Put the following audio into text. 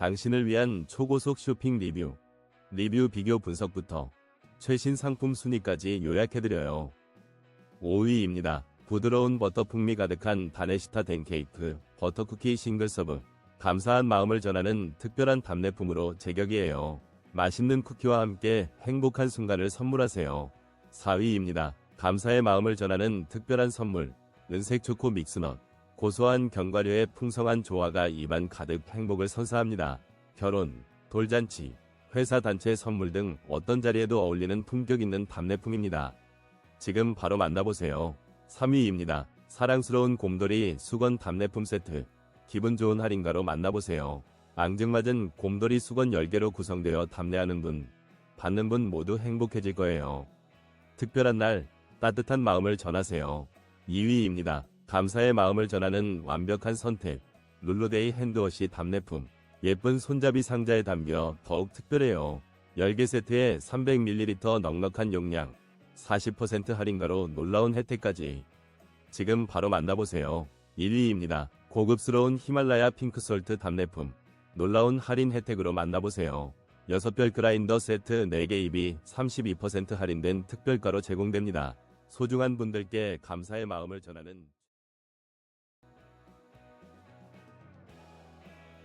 당신을 위한 초고속 쇼핑 리뷰, 리뷰 비교 분석부터 최신 상품 순위까지 요약해드려요. 5위입니다. 부드러운 버터 풍미 가득한 바네시타 댄케이크, 버터쿠키 싱글 서브. 감사한 마음을 전하는 특별한 답례품으로 제격이에요. 맛있는 쿠키와 함께 행복한 순간을 선물하세요. 4위입니다. 감사의 마음을 전하는 특별한 선물, 은색 초코 믹스넛. 고소한 견과류의 풍성한 조화가 입안 가득 행복을 선사합니다. 결혼, 돌잔치, 회사 단체 선물 등 어떤 자리에도 어울리는 품격 있는 답례품입니다. 지금 바로 만나보세요. 3위입니다. 사랑스러운 곰돌이 수건 답례품 세트. 기분 좋은 할인가로 만나보세요. 앙증맞은 곰돌이 수건 10개로 구성되어 답례하는 분, 받는 분 모두 행복해질 거예요. 특별한 날, 따뜻한 마음을 전하세요. 2위입니다. 감사의 마음을 전하는 완벽한 선택. 룰루데이 핸드워시 답례품. 예쁜 손잡이 상자에 담겨 더욱 특별해요. 10개 세트에 300ml 넉넉한 용량. 40% 할인가로 놀라운 혜택까지. 지금 바로 만나보세요. 1위입니다. 고급스러운 히말라야 핑크솔트 답례품. 놀라운 할인 혜택으로 만나보세요. 6별 그라인더 세트 4개 입이 32% 할인된 특별가로 제공됩니다. 소중한 분들께 감사의 마음을 전하는